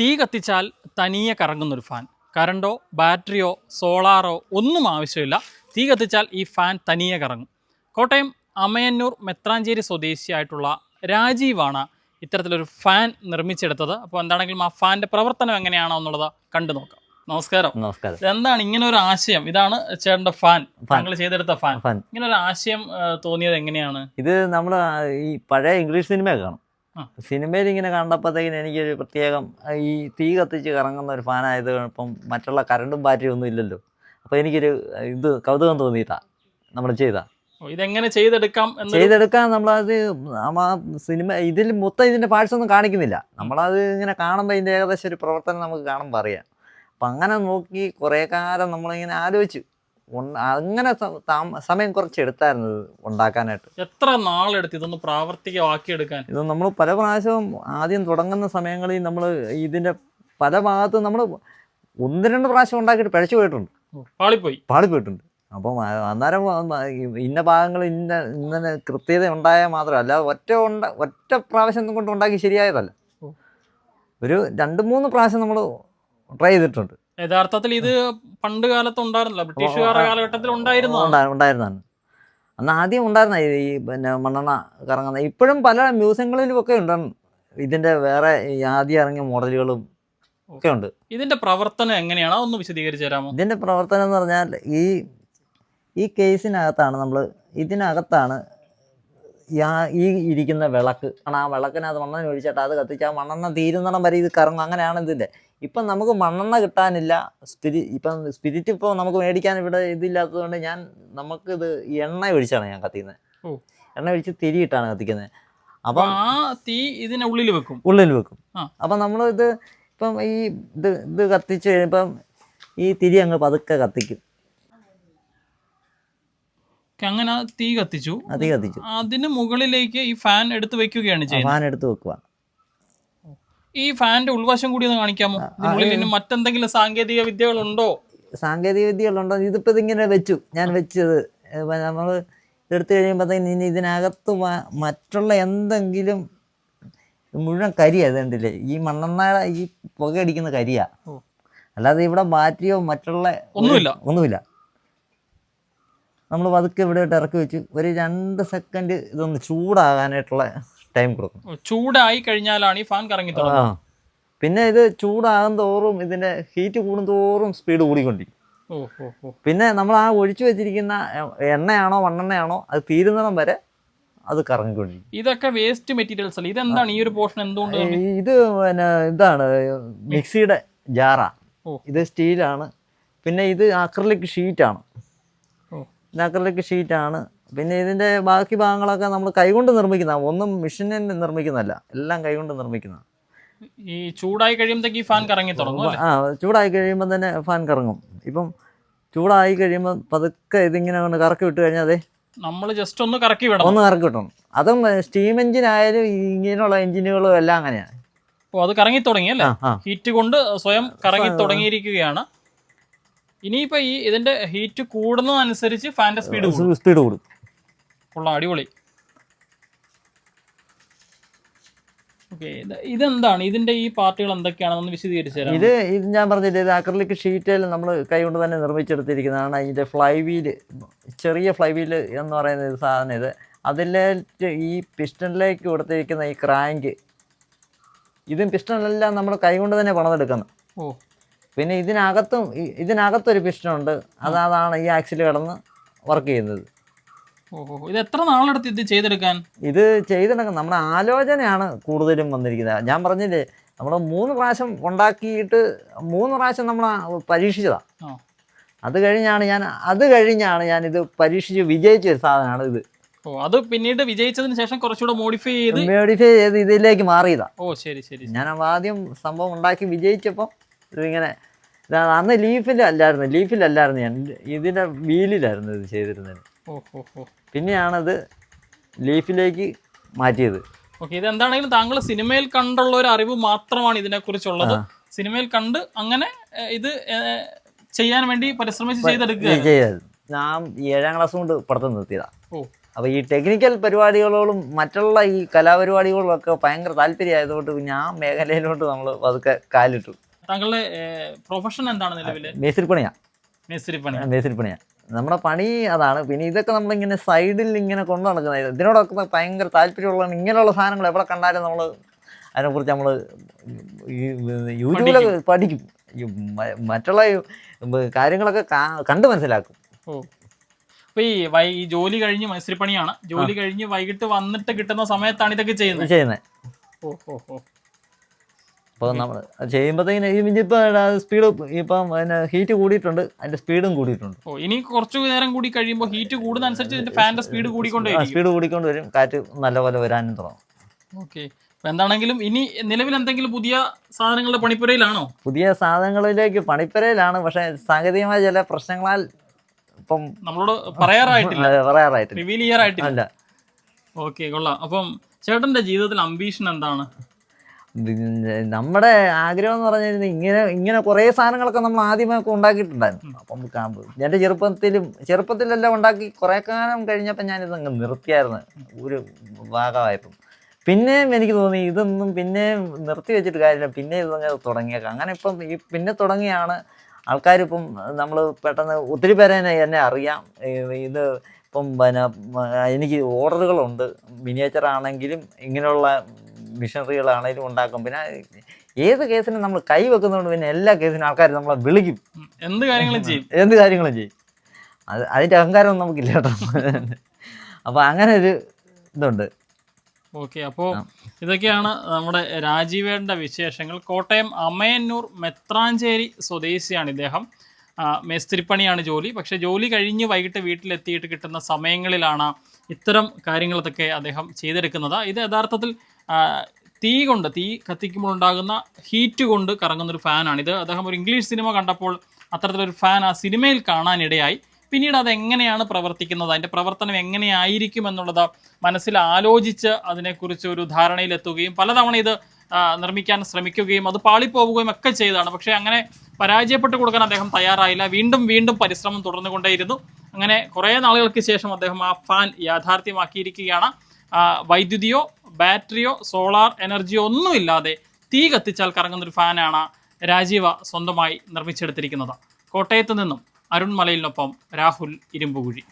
തീ കത്തിച്ചാൽ തനിയെ കറങ്ങുന്നൊരു ഫാൻ കറണ്ടോ ബാറ്ററിയോ സോളാറോ ഒന്നും ആവശ്യമില്ല. തീ കത്തിച്ചാൽ ഈ ഫാൻ തനിയെ കറങ്ങും. കോട്ടയം അമയന്നൂർ മെത്രാഞ്ചേരി സ്വദേശിയായിട്ടുള്ള രാജീവാണ് ഇത്തരത്തിലൊരു ഫാൻ നിർമ്മിച്ചെടുത്തത്. അപ്പോൾ എന്താണെങ്കിലും ആ ഫാന്റെ പ്രവർത്തനം എങ്ങനെയാണോ എന്നുള്ളത് കണ്ടു നോക്കാം. നമസ്കാരം. നമസ്കാരം. എന്താണ് ഇങ്ങനെ ഒരു ആശയം? ഇതാണ് ചേട്ടന്റെ ഫാൻ താങ്കൾ ചെയ്തെടുത്ത ഫാൻ ഫാൻ ഇങ്ങനെ ഒരു ആശയം തോന്നിയത് എങ്ങനെയാണ്? ഇത് നമ്മൾ ഈ പഴയ ഇംഗ്ലീഷ് സിനിമയൊക്കെ കാണും. സിനിമയിൽ ഇങ്ങനെ കണ്ടപ്പോഴത്തേക്കിന് എനിക്കൊരു പ്രത്യേകം ഈ തീ കത്തിച്ച് കറങ്ങുന്ന ഒരു ഫാനായത് ഇപ്പം മറ്റുള്ള കറണ്ടും ബാറ്ററിയും ഒന്നും ഇല്ലല്ലോ. അപ്പോൾ എനിക്കൊരു ഇത് കൗതുകം തോന്നിയിട്ടാ നമ്മൾ ചെയ്താ. ഇതെങ്ങനെ ചെയ്തെടുക്കാം ചെയ്തെടുക്കാൻ നമ്മളത് നമ്മ ആ സിനിമ ഇതിൽ മൊത്തം ഇതിന്റെ പാർട്സ് ഒന്നും കാണിക്കുന്നില്ല. നമ്മളത് ഇങ്ങനെ കാണുമ്പോൾ ഇതിന്റെ ഏകദേശം ഒരു പ്രവർത്തനം നമുക്ക് കാണുമ്പോൾ അറിയാം. അപ്പം അങ്ങനെ നോക്കി കുറേ കാലം നമ്മളിങ്ങനെ ആലോചിച്ചു. അങ്ങനെ സമയം കുറച്ച് എടുത്തായിരുന്നു ഉണ്ടാക്കാനായിട്ട്. എത്ര നാളെടുത്ത് ഇതൊന്ന് പ്രാവർത്തികമാക്കിയെടുക്കാൻ? ഇത് നമ്മൾ പല പ്രാവശ്യവും ആദ്യം തുടങ്ങുന്ന സമയങ്ങളിൽ നമ്മൾ ഇതിന്റെ പല ഭാഗത്തും നമ്മൾ ഒന്ന് രണ്ട് പ്രാവശ്യം ഉണ്ടാക്കിയിട്ട് പിഴച്ചു പോയിട്ടുണ്ട്. പാളിപ്പോയി. പാളിപ്പോയിട്ടുണ്ട്. അപ്പം അന്നേരം ഇന്ന ഭാഗങ്ങൾ ഇന്ന ഇന്ന കൃത്യത ഉണ്ടായാൽ മാത്രമല്ല അല്ലാതെ ഒറ്റ ഉണ്ട ഒറ്റ പ്രാവശ്യം കൊണ്ട് ഉണ്ടാക്കി ശരിയായതല്ല. ഒരു രണ്ട് മൂന്ന് പ്രാവശ്യം നമ്മൾ ട്രൈ ചെയ്തിട്ടുണ്ട്. യഥാർത്ഥത്തിൽ ഇത് പണ്ട് കാലത്ത് ഉണ്ടായിരുന്നില്ല. ബ്രിട്ടീഷുകാരുടെ കാലഘട്ടത്തിൽ ഉണ്ടായിരുന്നു അന്ന് ആദ്യം ഉണ്ടായിരുന്ന ഈ പിന്നെ മണ്ണെണ്ണ കറങ്ങുന്ന ഇപ്പോഴും പല മ്യൂസിയങ്ങളിലും ഒക്കെ ഉണ്ട്. ഇതിന്റെ വേറെ ആദ്യം ഇറങ്ങിയ മോഡലുകളും ഒക്കെ ഉണ്ട്. ഇതിന്റെ പ്രവർത്തനം എങ്ങനെയാണ്? അതൊന്ന് വിശദീകരിച്ചു തരാമോ? ഇതിന്റെ പ്രവർത്തനം എന്ന് പറഞ്ഞാൽ ഈ ഈ കേസിനകത്താണ് നമ്മൾ ഇതിനകത്താണ് ഈ ഈ ഇരിക്കുന്ന വിളക്ക്. ആണ് ആ വിളക്കിനകത്ത് മണ്ണെണ്ണ ഒഴിച്ചിട്ട് അത് കത്തിച്ച് ആ മണ്ണെണ്ണ തീരുന്നിടം വരെ ഇത് കറങ്ങും. അങ്ങനെയാണ് ഇതിന്റെ ഇപ്പം നമുക്ക് മണ്ണെണ്ണ കിട്ടാനില്ല. സ്പിരി ഇപ്പം സ്പിരിറ്റ് ഇപ്പോൾ നമുക്ക് മേടിക്കാൻ ഇവിടെ ഇതില്ലാത്തതുകൊണ്ട് ഞാൻ നമുക്കിത് എണ്ണ ഒഴിച്ചാണ് ഞാൻ കത്തിക്കുന്നത് എണ്ണ ഒഴിച്ച് തിരിയിട്ടാണ് കത്തിക്കുന്നത് അപ്പൊ ആ തീ ഇതിനുള്ളിൽ വെക്കും. ഉള്ളിൽ വെക്കും. അപ്പം നമ്മൾ ഇത് ഇപ്പം ഈ ഇത് ഇത് കത്തിച്ച് കഴിയുമ്പം ഈ തിരി അങ്ങ് പതുക്കെ കത്തിക്കും. അങ്ങനെ തീ കത്തിച്ചു. തീ കത്തിച്ചു. അതിന് മുകളിലേക്ക് ഈ ഫാൻ എടുത്ത് വെക്കുകയാണ് ഫാൻ എടുത്ത് വെക്കുക ഈ ഫാന്റെ ഉൾവശം കൂടി ഒന്ന് കാണിക്കാമോ? ഇതിനുള്ളിൽ മറ്റെന്തെങ്കിലും സാങ്കേതിക വിദ്യകളുണ്ടോ? സാങ്കേതിക വിദ്യകളുണ്ടോ? ഇതിപ്പോ ഇതിങ്ങനെ വെച്ചു. ഞാൻ വെച്ചത്. നമ്മൾ എടുത്തു കഴിയുമ്പോഴത്തേന് ഇനി ഇതിനകത്ത് മറ്റുള്ള എന്തെങ്കിലും മുഴുവൻ കരിയാ ഇത് ഈ മണ്ണെണ്ണ ഈ പുകയടിക്കുന്ന കരിയാ. ഓ. അല്ലാതെ ഇവിടെ ബാറ്ററിയോ മറ്റുള്ള ഒന്നുമില്ല. ഒന്നുമില്ല. നമ്മൾ പതുക്കെ ഇവിടെ ഇറക്കി വെച്ച്. ഒരു രണ്ട് സെക്കൻഡ് ഇതൊന്ന് ചൂടാകാനായിട്ടുള്ള ടൈം കൊടുക്കണം ചൂടായി കഴിഞ്ഞാലാണ് ഈ ഫാൻ കറങ്ങി ആ. പിന്നെ ഇത് ചൂടാകും തോറും ഇതിന്റെ ഹീറ്റ് കൂടുന്തോറും സ്പീഡ് കൂടിക്കൊണ്ടിരിക്കും. പിന്നെ നമ്മൾ ആ ഒഴിച്ചു വെച്ചിരിക്കുന്ന എണ്ണയാണോ മണ്ണെണ്ണയാണോ അത് തീരുന്നിടം വരെ അത് കറങ്ങിക്കൊണ്ടിരിക്കും. ഇതൊക്കെ വേസ്റ്റ് മെറ്റീരിയൽസ് അല്ല? ഇതെന്താണ്? ഈ ഒരു പോർഷൻ എന്തുകൊണ്ട് ഇത് പിന്നെ ഇതാണ് മിക്സിയുടെ ജാറാ. ഇത് സ്റ്റീലാണ്. പിന്നെ ഇത് അക്രലിക് ഷീറ്റാണ് അക്രലിക് ഷീറ്റാണ് പിന്നെ ഇതിന്റെ ബാക്കി ഭാഗങ്ങളൊക്കെ നമ്മൾ കൈകൊണ്ട് നിർമ്മിക്കുന്ന ഒന്നും മെഷീനിൽ നിർമ്മിക്കുന്നതല്ല എല്ലാം കൈകൊണ്ട് നിർമ്മിക്കുന്ന. ഈ ചൂടായി കഴിയുമ്പോഴത്തേക്ക് ഈ ഫാൻ കറങ്ങി തുടങ്ങും ആ ചൂടായി കഴിയുമ്പോൾ തന്നെ ഫാൻ കറങ്ങും. ഇപ്പം ചൂടായി കഴിയുമ്പോൾ പതുക്കെ ഇതിങ്ങനെ കൊണ്ട് കറക്കി വിട്ട് കഴിഞ്ഞാൽ അതെ നമ്മൾ ജസ്റ്റ് ഒന്ന് കറക്കി വിടണം. ഒന്ന് കറക്കി വിട്ടണം അതും സ്റ്റീം എഞ്ചിൻ ആയാലും ഇങ്ങനെയുള്ള എഞ്ചിനുകളും എല്ലാം അങ്ങനെയാണ് ഓ അത് കറങ്ങി തുടങ്ങി അല്ലേ? ഹീറ്റ് കൊണ്ട് സ്വയം കറങ്ങി തുടങ്ങിയിരിക്കുകയാണ്. ഇനിയിപ്പോൾ ഈ ഇതിന്റെ ഹീറ്റ് കൂടുന്നതനുസരിച്ച് ഫാന്റെ സ്പീഡ് സ്പീഡ് കൂടും. കൊള്ളാം അടിപൊളി. ഓക്കെ ഇതെന്താണ്? ഇതിന്റെ ഈ പാർട്ടികൾ എന്തൊക്കെയാണെന്ന് വിശദീകരിച്ചു തരാം ഇത് ഇത് ഞാൻ പറഞ്ഞില്ല ഇത് അക്രലിക് ഷീറ്റിൽ നമ്മൾ കൈകൊണ്ട് തന്നെ നിർമ്മിച്ചെടുത്തിരിക്കുന്നതാണ്. ഇതിന്റെ ഫ്ലൈ വീൽ ചെറിയ ഫ്ലൈ വീൽ എന്ന് പറയുന്ന ഒരു സാധനം ഇത്. അതിലേക്ക് ഈ പിസ്റ്റണിലേക്ക് കൊടുത്തിരിക്കുന്ന ഈ ക്രാങ്ക് ഇതും പിസ്റ്റണെല്ലാം നമ്മൾ കൈകൊണ്ട് തന്നെ പണിതെടുക്കുന്നത്. ഓ. പിന്നെ ഇതിനകത്തും ഇതിനകത്തൊരു പിസ്റ്റൺ ഉണ്ട്. അതാണ് ഈ ആക്സിൽ കിടന്ന് വർക്ക് ചെയ്യുന്നത്. ഇത് എത്ര നാളെടുത്ത് ഇത് ചെയ്തെടുക്കാൻ? ഇത് ചെയ്തിടക്കം നമ്മുടെ ആലോചനയാണ് കൂടുതലും വന്നിരിക്കുന്നത്. ഞാൻ പറഞ്ഞില്ലേ നമ്മൾ മൂന്ന് പ്രാവശ്യം ഉണ്ടാക്കിയിട്ട് മൂന്ന് പ്രാവശ്യം നമ്മൾ പരീക്ഷിച്ചതാണ് അത് കഴിഞ്ഞാണ് ഞാൻ അത് കഴിഞ്ഞാണ് ഞാൻ ഇത് പരീക്ഷിച്ച് വിജയിച്ച ഒരു സാധനമാണ് ഇത്. ഓ അത് പിന്നീട് വിജയിച്ചതിന് ശേഷം കുറച്ചുകൂടെ മോഡിഫൈ ചെയ്ത് മോഡിഫൈ ചെയ്ത് ഇതിലേക്ക് മാറിയതാ. ഓ ശരി ശരി ഞാൻ ആദ്യം സംഭവം ഉണ്ടാക്കി വിജയിച്ചപ്പോൾ ഇതിങ്ങനെ ഇതാ അന്ന് ലീഫിലല്ലായിരുന്നു ലീഫിലല്ലായിരുന്നു ഞാൻ. ഇതിന്റെ വീലിലായിരുന്നു ഇത് ചെയ്തിരുന്നത്. പിന്നെയാണത് ലീഫിലേക്ക് മാറ്റിയത്. ഓക്കെ ഇത് എന്താണെങ്കിലും താങ്കൾ സിനിമയിൽ കണ്ടുള്ള ഒരു അറിവ് മാത്രമാണ് ഇതിനെക്കുറിച്ചുള്ളത്. സിനിമയിൽ കണ്ട് അങ്ങനെ ഇത് ചെയ്യാൻ വേണ്ടി പരിശ്രമിച്ച് ചെയ്തെടുക്കുക ഞാൻ ഏഴാം ക്ലാസ് കൊണ്ട് പഠിത്തം നിർത്തിയതാ. അപ്പൊ അപ്പോൾ ഈ ടെക്നിക്കൽ പരിപാടികളോടും മറ്റുള്ള ഈ കലാപരിപാടികളും ഒക്കെ ഭയങ്കര താല്പര്യമായതുകൊണ്ട് ഞാൻ മേഖലയിലോട്ട് നമ്മൾ പതുക്കെ കാലിട്ടു. താങ്കളുടെ പ്രൊഫഷൻ എന്താണ് നിലവിൽ മേസ്തിരിപ്പണിയാണ് മേസ്തിരിപ്പണി മേസ്തിരിപ്പണിയാണ് നമ്മുടെ പണി അതാണ്. പിന്നെ ഇതൊക്കെ നമ്മളിങ്ങനെ സൈഡിൽ ഇങ്ങനെ കൊണ്ടു നടക്കുന്നത്. ഇതിനോടൊക്കെ ഭയങ്കര താല്പര്യമുള്ളതാണ്. ഇങ്ങനെയുള്ള സാധനങ്ങൾ എവിടെ കണ്ടാലും നമ്മൾ അതിനെക്കുറിച്ച് നമ്മൾ യൂട്യൂബിലൊക്കെ പഠിക്കും. മറ്റുള്ള കാര്യങ്ങളൊക്കെ കണ്ടു മനസ്സിലാക്കും. അപ്പൊ ഈ വൈ ഈ ജോലി കഴിഞ്ഞ് മത്സരപ്പണിയാണ്. ജോലി കഴിഞ്ഞ് വൈകിട്ട് വന്നിട്ട് കിട്ടുന്ന സമയത്താണ് ഇതൊക്കെ ചെയ്യുന്നത്. ചെയ്യുന്നത്. ഓ ഓ ഓ അപ്പോൾ നമ്മൾ ചെയ്യുമ്പോഴത്തേക്കിന് ഇപ്പം സ്പീഡ് ഇപ്പം പിന്നെ ഹീറ്റ് കൂടിയിട്ടുണ്ട്. അതിന്റെ സ്പീഡും കൂടിയിട്ടുണ്ട്. ഓ ഇനി കുറച്ച് നേരം കൂടി കഴിയുമ്പോൾ ഹീറ്റ് കൂടുന്ന അനുസരിച്ച് ഇതിന്റെ ഫാനിന്റെ സ്പീഡ് കൂടിക്കൊണ്ട് സ്പീഡ് കൂടിക്കൊണ്ട് വരും. കാറ്റ് നല്ലപോലെ വരാനും തുടങ്ങും. ഓക്കെ. അപ്പോൾ എന്താണെങ്കിലും ഇനി നിലവിൽ എന്തെങ്കിലും പുതിയ സാധനങ്ങളുടെ പണിപ്പുരയിലാണോ? പുതിയ സാധനങ്ങളിലേക്ക് പണിപ്പുരയിലാണ്. പക്ഷേ സാങ്കേതികമായ ചില പ്രശ്നങ്ങളാൽ ഇപ്പം നമ്മളോട് പറയാറായിട്ടില്ല. പറയാറായിട്ടില്ല. റിവീൽ ചെയ്യാറായിട്ടില്ല. ഓക്കെ കൊള്ളാം. അപ്പം ചേട്ടന്റെ ജീവിതത്തിൽ അംബീഷൻ എന്താണ്? നമ്മുടെ ആഗ്രഹം എന്ന് പറഞ്ഞു കഴിഞ്ഞാൽ ഇങ്ങനെ ഇങ്ങനെ കുറേ സാധനങ്ങളൊക്കെ നമ്മൾ ആദ്യമൊക്കെ ഉണ്ടാക്കിയിട്ടുണ്ടായിരുന്നു. അപ്പം എന്റെ ചെറുപ്പത്തിലും ചെറുപ്പത്തിലെല്ലാം ഉണ്ടാക്കി കുറേ കാലം കഴിഞ്ഞപ്പോൾ ഞാനിത് അങ്ങ് നിർത്തിയായിരുന്നു. ഒരു ഭാഗമായപ്പം. പിന്നെയും എനിക്ക് തോന്നി ഇതൊന്നും പിന്നെയും നിർത്തി വെച്ചിട്ട് കാര്യമില്ല. പിന്നെ ഇതങ്ങ് തുടങ്ങിയേക്കാം അങ്ങനെ ഇപ്പം ഈ പിന്നെ തുടങ്ങിയാണ് ആൾക്കാരിപ്പം നമ്മൾ പെട്ടെന്ന് ഒത്തിരി പേരെ എന്നെ എന്നെ അറിയാം. ഇത് ഇപ്പം പിന്നെ എനിക്ക് ഓർഡറുകളുണ്ട്. മിനിയേച്ചർ ആണെങ്കിലും ഇങ്ങനെയുള്ള മിഷനറികളാണെങ്കിലും ഉണ്ടാക്കും. പിന്നെ ഏത് കേസിനും നമ്മൾ കൈ വെക്കുന്നതുകൊണ്ട് പിന്നെ എല്ലാ കേസിനും ആൾക്കാർ നമ്മളെ വിളിക്കും. എന്ത് കാര്യങ്ങളും ചെയ്യും. എന്ത് കാര്യങ്ങളും ചെയ്യും. അത് അതിന്റെ അഹങ്കാരം നമുക്കില്ല കേട്ടോ. അപ്പോൾ അങ്ങനെ ഒരു ഇതുണ്ട്. ഓക്കെ അപ്പോൾ ഇതൊക്കെയാണ് നമ്മുടെ രാജീവേണ്ട വിശേഷങ്ങൾ. കോട്ടയം അമയന്നൂർ മെത്രാഞ്ചേരി സ്വദേശിയാണ് ഇദ്ദേഹം. മേസ്തിരിപ്പണിയാണ് ജോലി. പക്ഷേ ജോലി കഴിഞ്ഞ് വൈകിട്ട് വീട്ടിലെത്തിയിട്ട് കിട്ടുന്ന സമയങ്ങളിലാണ് ഇത്തരം കാര്യങ്ങളൊക്കെ അദ്ദേഹം ചെയ്തെടുക്കുന്നത്. ഇത് യഥാർത്ഥത്തിൽ തീ കൊണ്ട് തീ കത്തിക്കുമ്പോൾ ഉണ്ടാകുന്ന ഹീറ്റ് കൊണ്ട് കറങ്ങുന്ന ഒരു ഫാനാണ് ഇത് അദ്ദേഹം ഒരു ഇംഗ്ലീഷ് സിനിമ കണ്ടപ്പോൾ അത്തരത്തിലൊരു ഫാൻ ആ സിനിമയിൽ കാണാനിടയായി. പിന്നീട് അത് എങ്ങനെയാണ് പ്രവർത്തിക്കുന്നത്? അതിന്റെ പ്രവർത്തനം എങ്ങനെയായിരിക്കും എന്നുള്ളത് മനസ്സിൽ ആലോചിച്ച് അതിനെക്കുറിച്ച് ഒരു ധാരണയിലെത്തുകയും പലതവണ ഇത് നിർമ്മിക്കാൻ ശ്രമിക്കുകയും അത് പാളിപ്പോവുകയും ഒക്കെ ചെയ്തതാണ്. പക്ഷേ അങ്ങനെ പരാജയപ്പെട്ടു കൊടുക്കാൻ അദ്ദേഹം തയ്യാറായില്ല. വീണ്ടും വീണ്ടും പരിശ്രമം തുടർന്നുകൊണ്ടേയിരുന്നു. അങ്ങനെ കുറേ നാളുകൾക്ക് ശേഷം അദ്ദേഹം ആ ഫാൻ യാഥാർത്ഥ്യമാക്കിയിരിക്കുകയാണ്. വൈദ്യുതിയോ ബാറ്ററിയോ സോളാർ എനർജിയോ ഒന്നുമില്ലാതെ തീ കത്തിച്ചാൽ കറങ്ങുന്ന ഒരു ഫാനാണ് രാജീവ സ്വന്തമായി നിർമ്മിച്ചെടുത്തിരിക്കുന്നത്. കോട്ടയത്ത് നിന്നും അരുൺമലയിലിനൊപ്പം രാഹുൽ ഇരുമ്പുകുഴി.